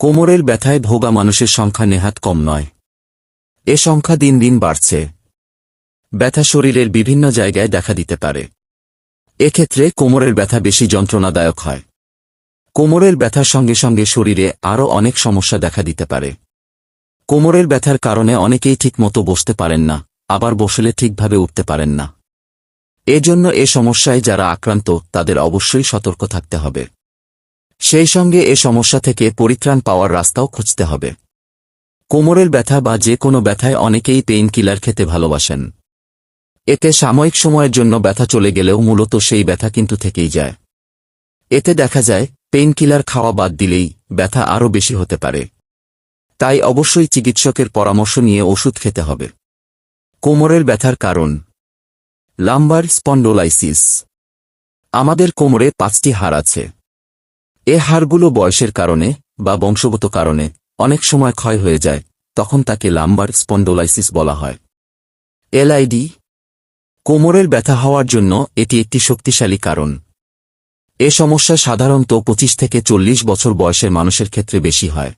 কোমরের ব্যথায় ভোগা মানুষের সংখ্যা নেহাত কম নয়। এ সংখ্যা দিন দিন বাড়ছে। ব্যথা শরীরের বিভিন্ন জায়গায় দেখা দিতে পারে। এক্ষেত্রে কোমরের ব্যথা বেশি যন্ত্রণাদায়ক হয়। কোমরের ব্যথার সঙ্গে সঙ্গে শরীরে আরও অনেক সমস্যা দেখা দিতে পারে। কোমরের ব্যথার কারণে অনেকেই ঠিকমতো বসতে পারেন না, আবার বসলে ঠিকভাবে উঠতে পারেন না। এজন্য এ সমস্যায় যারা আক্রান্ত, তাদের অবশ্যই সতর্ক থাকতে হবে। সেই সঙ্গে এ সমস্যা থেকে পরিত্রাণ পাওয়ার রাস্তাও খুঁজতে হবে। কোমরের ব্যথা বা যে কোনো ব্যথায় অনেকেই পেইন কিলার খেতে ভালোবাসেন। এতে সাময়িক সময়ের জন্য ব্যথা চলে গেলেও মূলত সেই ব্যথা কিন্তু থেকেই যায়। এতে দেখা যায়, পেইন কিলার খাওয়া বাদ দিলেই ব্যথা আরও বেশি হতে পারে। তাই অবশ্যই চিকিৎসকের পরামর্শ নিয়ে ওষুধ খেতে হবে। কোমরের ব্যথার কারণ। Lumbar spondylosis. আমাদের কোমরে পাঁচটি হাড় আছে। এ হাড়গুলো বয়সের কারণে বা বংশগত কারণে অনেক সময় ক্ষয় হয়ে যায়, তখন তাকে লাম্বার স্পন্ডোলাইসিস বলা হয়। এলআইডি, কোমরের ব্যথা হওয়ার জন্য এটি একটি শক্তিশালী কারণ। এ সমস্যা সাধারণত ২৫ থেকে চল্লিশ বছর বয়সের মানুষের ক্ষেত্রে বেশি হয়।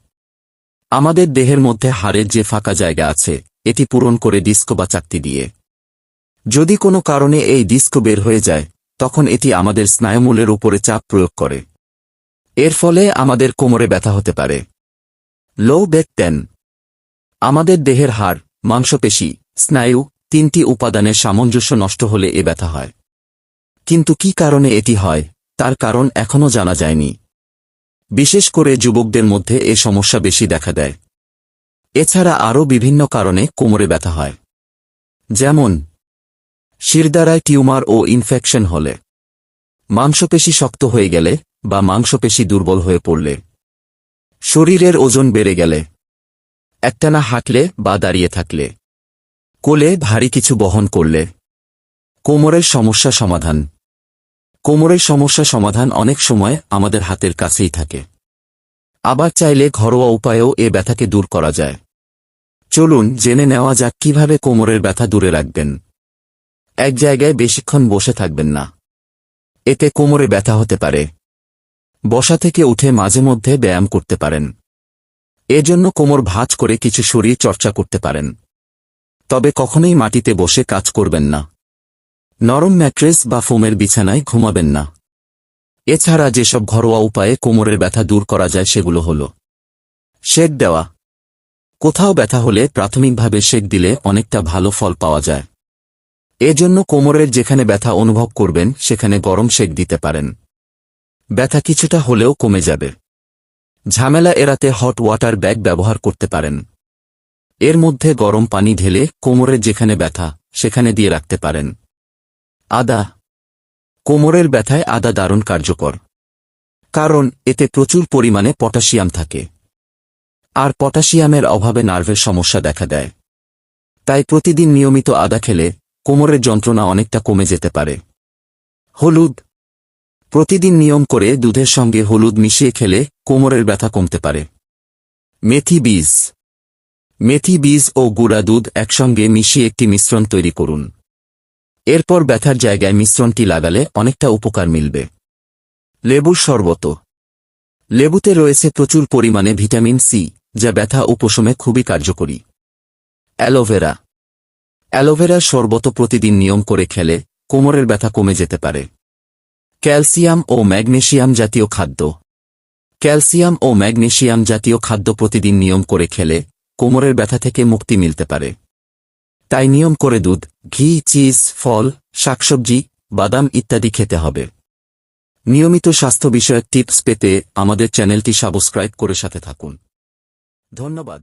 আমাদের দেহের মধ্যে হাড়ের যে ফাঁকা জায়গা আছে, এটি পূরণ করে ডিস্ক বা চাকতি দিয়ে। যদি কোনো কারণে এই ডিস্ক বের হয়ে যায়, তখন এটি আমাদের স্নায়ুমূলের উপরে চাপ প্রয়োগ করে। এর ফলে আমাদের কোমরে ব্যথা হতে পারে। লো ব্যাক টেন আমাদের দেহের হাড়, মাংসপেশি, স্নায়ু তিনটি উপাদানের সামঞ্জস্য নষ্ট হলে এ ব্যথা হয়। কিন্তু কি কারণে এটি হয়, তার কারণ এখনও জানা যায়নি। বিশেষ করে যুবকদের মধ্যে এ সমস্যা বেশি দেখা দেয়। এছাড়া আরও বিভিন্ন কারণে কোমরে ব্যথা হয়। যেমন শিরদারায় টিউমার ও ইনফেকশন হলে। মাংসপেশি শক্ত হয়ে গেলে বা মাংসপেশি দুর্বল হয়ে পড়লে। শরীরের ওজন বেড়ে গেলে। একটানা হাঁটলে বা দাঁড়িয়ে থাকলে। কোলে ভারী কিছু বহন করলে। কোমরের সমস্যা সমাধান। কোমরের সমস্যা সমাধান অনেক সময় আমাদের হাতের কাছেই থাকে। আবার চাইলে ঘরোয়া উপায়েও এ ব্যথাকে দূর করা যায়। চলুন জেনে নেওয়া যাক কীভাবে কোমরের ব্যথা দূরে রাখবেন। এক জায়গায় বেশিক্ষণ বসে থাকবেন না। এতে কোমরে ব্যথা হতে পারে। বসা থেকে উঠে মাঝে মধ্যে ব্যায়াম করতে পারেন। এজন্য কোমর ভাঁজ করে কিছু শরীর চর্চা করতে পারেন। তবে কখনোই মাটিতে বসে কাজ করবেন না। নরম ম্যাট্রেস বা ফোমের বিছানায় ঘুমাবেন না। এছাড়া যেসব ঘরোয়া উপায়ে কোমরের ব্যথা দূর করা যায় সেগুলো হল শেক দেওয়া। কোথাও ব্যথা হলে প্রাথমিকভাবে শেক দিলে অনেকটা ভালো ফল পাওয়া যায়। এজন্য কোমরের যেখানে ব্যথা অনুভব করবেন, সেখানে গরম শেক দিতে পারেন। ব্যথা কিছুটা হলেও কমে যাবে। ঝামেলা এড়াতে হট ওয়াটার ব্যাগ ব্যবহার করতে পারেন। এর মধ্যে গরম পানি ঢেলে কোমরের যেখানে ব্যথা, সেখানে দিয়ে রাখতে পারেন। আদা। কোমরের ব্যথায় আদা দারুণ কার্যকর। কারণ এতে প্রচুর পরিমাণে পটাশিয়াম থাকে। আর পটাশিয়ামের অভাবে নার্ভের সমস্যা দেখা দেয়। তাই প্রতিদিন নিয়মিত আদা খেলে কোমরের যন্ত্রণা অনেকটা কমে যেতে পারে। হলুদ। প্রতিদিন নিয়ম করে দুধের সঙ্গে হলুদ মিশিয়ে খেলে কোমরের ব্যথা কমতে পারে। মেথি বীজ। মেথি বীজ ও গুঁড়া দুধ একসঙ্গে মিশিয়ে একটি মিশ্রণ তৈরি করুন। এরপর ব্যথার জায়গায় মিশ্রণটি লাগালে অনেকটা উপকার মিলবে। লেবুর শরবত। লেবুতে রয়েছে প্রচুর পরিমাণে ভিটামিন সি, যা ব্যথা উপশমে খুবই কার্যকরী। অ্যালোভেরা। অ্যালোভেরার শরবত প্রতিদিন নিয়ম করে খেলে কোমরের ব্যথা কমে যেতে পারে। ক্যালসিয়াম ও ম্যাগনেশিয়াম জাতীয় খাদ্য। ক্যালসিয়াম ও ম্যাগনেশিয়াম জাতীয় খাদ্য প্রতিদিন নিয়ম করে খেলে কোমরের ব্যথা থেকে মুক্তি মিলতে পারে। তাই নিয়ম করে দুধ, ঘি, চিজ, ফল, শাকসবজি, বাদাম ইত্যাদি খেতে হবে। নিয়মিত স্বাস্থ্য বিষয়ক টিপস পেতে আমাদের চ্যানেলটি সাবস্ক্রাইব করে সাথে থাকুন। ধন্যবাদ।